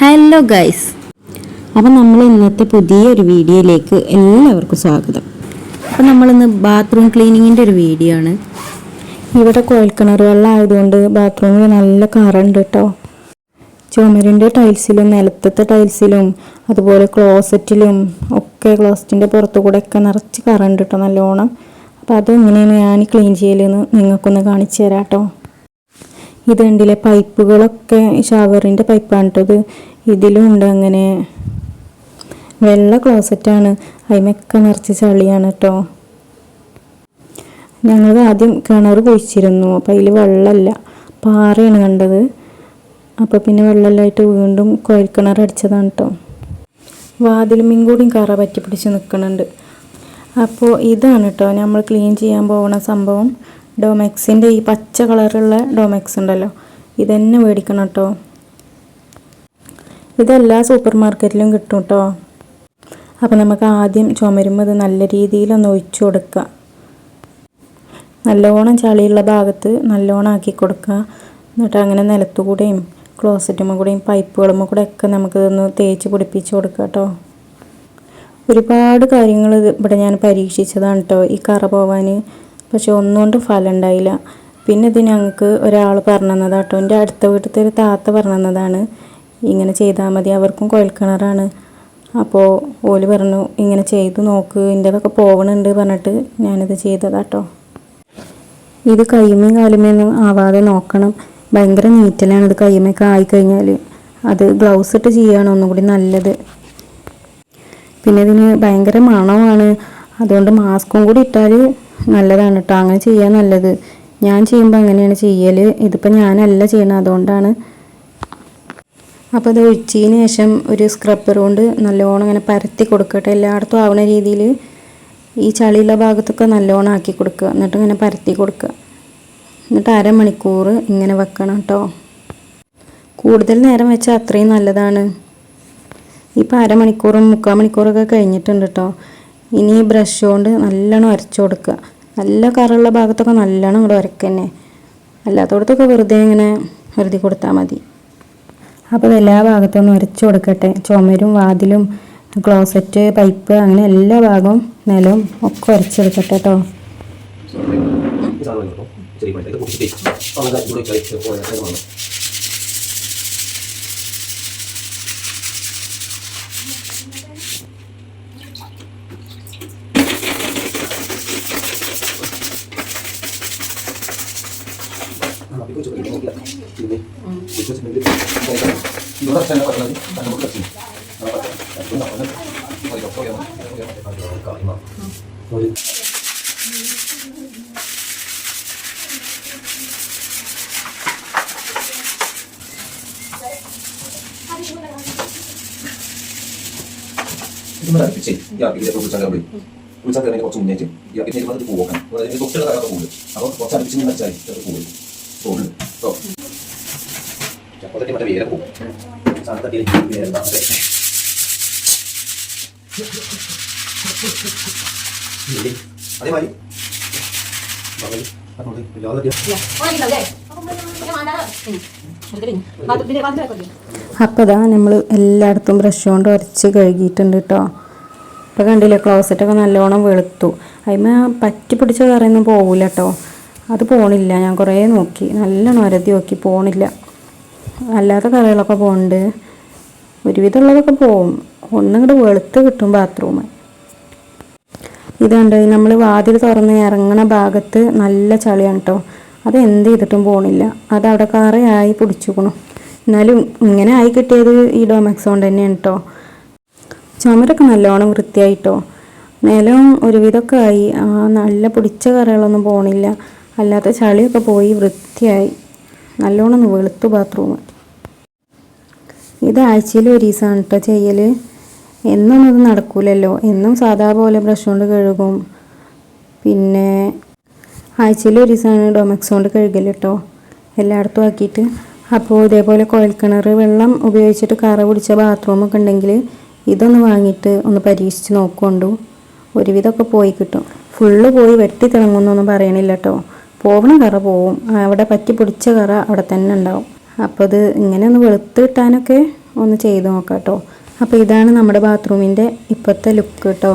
Hello guys അപ്പം നമ്മൾ ഇന്നത്തെ പുതിയൊരു വീഡിയോയിലേക്ക് എല്ലാവർക്കും സ്വാഗതം. അപ്പം നമ്മളിന്ന് ബാത്റൂം ക്ലീനിങ്ങിന്റെ ഒരു വീഡിയോ ആണ്. ഇവിടെ കുഴൽക്കിണർ വെള്ളം ആയതുകൊണ്ട് ബാത്റൂമിൽ നല്ല കറണ്ട് കേട്ടോ ചുമരിന്റെ ടൈൽസിലും നിലത്തത്തെ ടൈൽസിലും അതുപോലെ ക്ലോസറ്റിലും ഒക്കെ ക്ലോസറ്റിന്റെ പുറത്തു കൂടെ ഒക്കെ നിറച്ച് കറണ്ട് കേട്ടോ നല്ലോണം. അപ്പോൾ അതെങ്ങനെയാണ് ഞാൻ ക്ലീൻ ചെയ്യലെന്ന് നിങ്ങൾക്കൊന്ന് കാണിച്ചു തരാം കേട്ടോ ഇത് കണ്ടില്ലേ? പൈപ്പുകളൊക്കെ ഷവറിന്റെ പൈപ്പാണ് കേട്ടത് ഇതിലും ഉണ്ട് അങ്ങനെ. വെള്ള ക്ലോസറ്റാണ് അതിമൊക്കെ നിറച്ച് ചളിയാണ് കേട്ടോ ഞങ്ങൾ ആദ്യം കിണർ കുഴിച്ചിരുന്നു. അപ്പോൾ അതിൽ വെള്ളമല്ല പാറയാണ് കണ്ടത്. അപ്പോൾ പിന്നെ വെള്ളമില്ലായിട്ട് വീണ്ടും കുഴൽക്കിണർ അടിച്ചതാണ് കേട്ടോ വാതിലുമ്മയും കൂടിയും കറ പറ്റി പിടിച്ച് നിൽക്കുന്നുണ്ട് അപ്പോൾ ഇതാണ് കേട്ടോ നമ്മൾ ക്ലീൻ ചെയ്യാൻ പോകുന്ന സംഭവം. ഡോമെക്സിന്റെ ഈ പച്ച കളറുള്ള ഡോമെക്സ് ഉണ്ടല്ലോ. ഇതന്നെ മേടിക്കണം കേട്ടോ ഇതെല്ലാ സൂപ്പർ മാർക്കറ്റിലും കിട്ടും കേട്ടോ അപ്പോൾ നമുക്ക് ആദ്യം ചുമരുമ്പോൾ ഇത് നല്ല രീതിയിലൊന്ന് ഒഴിച്ചു കൊടുക്കുക നല്ലോണം ചളിയുള്ള ഭാഗത്ത് നല്ലോണം ആക്കി കൊടുക്കുക. എന്നിട്ട് അങ്ങനെ നിലത്തുകൂടെയും ക്ലോസറ്റുമ്മ കൂടെയും പൈപ്പുകളുമ്മ കൂടെ ഒക്കെ നമുക്കിതൊന്ന് തേച്ച് പിടിപ്പിച്ച് കൊടുക്കുക കേട്ടോ. ഒരുപാട് കാര്യങ്ങൾ ഇവിടെ ഞാൻ പരീക്ഷിച്ചതാണ് കേട്ടോ ഈ കറ പോവാൻ. പക്ഷെ ഒന്നുകൊണ്ട് ഫലം ഉണ്ടായില്ല. പിന്നെ ഇത് ഞങ്ങൾക്ക് ഒരാൾ പറഞ്ഞു തന്നതാണ് കേട്ടോ. എന്റെ അടുത്ത വീട്ടിലത്തെ ഒരു താത്ത പറഞ്ഞു തന്നതാണ് ഇങ്ങനെ ചെയ്താൽ മതി. അവർക്കും കുഴൽക്കിണറാണ് അപ്പോൾ ഓൽ പറഞ്ഞു ഇങ്ങനെ ചെയ്ത് നോക്ക് എന്റെതൊക്കെ പോകണുണ്ട് പറഞ്ഞിട്ട് ഞാനിത് ചെയ്തതാട്ടോ. ഇത് കയ്യുമേയും കാലുമേയൊന്നും ആവാതെ നോക്കണം. ഭയങ്കര നീറ്റലാണ് ഇത് കയ്യുമ്മയൊക്കെ ആയിക്കഴിഞ്ഞാൽ അത് ഗ്ലൗസ് ഇട്ട് ചെയ്യുകയാണ് ഒന്നും കൂടി നല്ലത്. പിന്നെ ഇതിന് ഭയങ്കര മണമാണ്. അതുകൊണ്ട് മാസ്കും കൂടി ഇട്ടാൽ നല്ലതാണ് കേട്ടോ അങ്ങനെ ചെയ്യാൻ നല്ലത്. ഞാൻ ചെയ്യുമ്പോൾ അങ്ങനെയാണ് ചെയ്യൽ ഇതിപ്പോൾ ഞാനല്ല ചെയ്യണത്. അതുകൊണ്ടാണ് അപ്പോൾ അത് ഒഴിച്ചതിന് ശേഷം ഒരു സ്ക്രബ്ബർ കൊണ്ട് നല്ലോണം ഇങ്ങനെ പരത്തി കൊടുക്കട്ടെ. എല്ലായിടത്തും ആവുന്ന രീതിയിൽ ഈ ചളിയുള്ള ഭാഗത്തൊക്കെ നല്ലോണം ആക്കി കൊടുക്കുക. എന്നിട്ട് ഇങ്ങനെ പരത്തി കൊടുക്കുക. എന്നിട്ട് അരമണിക്കൂർ ഇങ്ങനെ വെക്കണം കേട്ടോ കൂടുതൽ നേരം വെച്ചാൽ അത്രയും നല്ലതാണ്. ഇപ്പം അരമണിക്കൂറും മുക്കാൽ മണിക്കൂറൊക്കെ കഴിഞ്ഞിട്ടുണ്ട് കേട്ടോ ഇനി ഈ ബ്രഷ് കൊണ്ട് നല്ലോണം അരച്ചു കൊടുക്കുക. നല്ല കറുള്ള ഭാഗത്തൊക്കെ നല്ലോണം ഇവിടെ ഉരക്കന്നെ അല്ലാത്തടത്തൊക്കെ വെറുതെ ഇങ്ങനെ വെറുതെ കൊടുത്താൽ മതി. അപ്പോൾ എല്ലാ ഭാഗത്തൊന്നും ഉരച്ചു കൊടുക്കട്ടെ. ചുമരും വാതിലും ക്ലോസറ്റ് പൈപ്പ് അങ്ങനെ എല്ലാ ഭാഗവും നിലവും ഒക്കെ ഉരച്ചെടുക്കട്ടെ കേട്ടോ ഈ പോയാൽ വന്നു ഒരു ഇതുപോലെ അടുപ്പിച്ച് ഇയാൾക്ക് ഇതിലേക്ക് വിളിച്ചാൽ വിളി വിളിച്ചാൽ തന്നെ കുറച്ച് മുന്നേറ്റ് ഈ ഇതിന് വന്നിട്ട് പോകാൻ തൊട്ടുള്ള കയറാത്ത പോകും അപ്പോൾ കുറച്ച് അടുപ്പിച്ച് വെച്ചാൽ പോകും പോകുന്നുണ്ട് കേട്ടോ തട്ടി മറ്റേ വേറെ പോകും. സാധനം അതേമാതിരി അപ്പോൾ ഇതാ നമ്മൾ എല്ലായിടത്തും ബ്രഷ് കൊണ്ട് ഉരച്ച് കഴുകിയിട്ടുണ്ട് കേട്ടോ ഇപ്പോൾ കണ്ടില്ലേ ക്ലോസറ്റൊക്കെ നല്ലോണം വെളുത്തു. അതിമ പറ്റി പിടിച്ച കറിയൊന്നും പോകില്ല കേട്ടോ അത് പോണില്ല. ഞാൻ കുറേ നോക്കി. നല്ലോണം ഉരതി നോക്കി. പോണില്ല. അല്ലാത്ത കറികളൊക്കെ പോകുന്നുണ്ട് ഒരുവിധമുള്ളതൊക്കെ പോവും. ഒന്നിങ്ങോട്ട് വെളുത്ത് കിട്ടും ബാത്റൂം ഇതുണ്ട് നമ്മൾ വാതിൽ തുറന്ന് ഇറങ്ങണ ഭാഗത്ത് നല്ല ചളിയാണ് കേട്ടോ അത് എന്ത് ചെയ്തിട്ടും പോണില്ല. അത് അവിടെ കറയായി പിടിച്ചുക്കണു. എന്നാലും ഇങ്ങനെ ആയി കിട്ടിയത് ഈ ഡോമാക്സ് കൊണ്ട് തന്നെയാണ് കേട്ടോ ചുമരൊക്കെ നല്ലോണം വൃത്തിയായിട്ടോ നിലവും ഒരുവിധമൊക്കെ ആയി. ആ നല്ല പിടിച്ച കറകളൊന്നും പോണില്ല. അല്ലാത്ത ചളിയൊക്കെ പോയി വൃത്തിയായി. നല്ലോണം വെളുത്തു ബാത്റൂം ഇത് ആഴ്ചയിൽ ഒരു ദിവസമാണ് കേട്ടോ ചെയ്യൽ എന്നും ഇത് നടക്കൂലല്ലോ. എന്നും സാധാ പോലെ ബ്രഷ് കൊണ്ട് കഴുകും. പിന്നെ ആഴ്ചയിൽ ഒരു ദിവസമാണ് ഡൊമക്സ് കൊണ്ട് കഴുകൽ കേട്ടോ എല്ലായിടത്തും ആക്കിയിട്ട്. അപ്പോൾ ഇതേപോലെ കുഴൽക്കിണർ വെള്ളം ഉപയോഗിച്ചിട്ട് കറ പിടിച്ച ബാത്റൂമൊക്കെ ഉണ്ടെങ്കിൽ ഇതൊന്ന് വാങ്ങിയിട്ട് ഒന്ന് പരീക്ഷിച്ച് നോക്കുകൊണ്ടു ഒരുവിധമൊക്കെ പോയി കിട്ടും. ഫുള്ള് പോയി വെട്ടി തിളങ്ങുന്നൊന്നും പറയണില്ല കേട്ടോ പോകണ കറ പോവും. അവിടെ പറ്റി പിടിച്ച കറ അവിടെ തന്നെ ഉണ്ടാവും. അപ്പോൾ ഇത് ഇങ്ങനെ ഒന്ന് വെളുത്ത് കിട്ടാനൊക്കെ ഒന്ന് ചെയ്ത് നോക്കാം കേട്ടോ അപ്പോൾ ഇതാണ് നമ്മുടെ ബാത്റൂമിന്റെ ഇപ്പോഴത്തെ ലുക്ക് കേട്ടോ.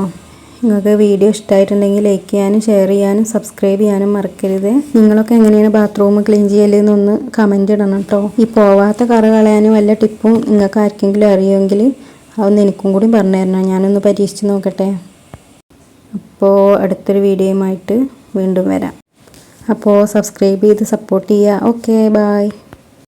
നിങ്ങൾക്ക് വീഡിയോ ഇഷ്ടമായിട്ടുണ്ടെങ്കിൽ ലൈക്ക് ചെയ്യാനും ഷെയർ ചെയ്യാനും സബ്സ്ക്രൈബ് ചെയ്യാനും മറക്കരുത്. നിങ്ങളൊക്കെ എങ്ങനെയാണ് ബാത്റൂം ക്ലീൻ ചെയ്യലെന്നൊന്ന് കമന്റ് ഇടണം കേട്ടോ. ഈ പോവാത്ത കറ കളയാനും വല്ല ടിപ്പും നിങ്ങൾക്ക് ആർക്കെങ്കിലും അറിയുമെങ്കിൽ അതൊന്ന് എനിക്കും കൂടി പറഞ്ഞു തരണം. ഞാനൊന്ന് പരീക്ഷിച്ച് നോക്കട്ടെ. അപ്പോൾ അടുത്തൊരു വീഡിയോയുമായിട്ട് വീണ്ടും വരാം. അപ്പോൾ സബ്സ്ക്രൈബ് ചെയ്ത് സപ്പോർട്ട് ചെയ്യുക ഓക്കെ ബായ്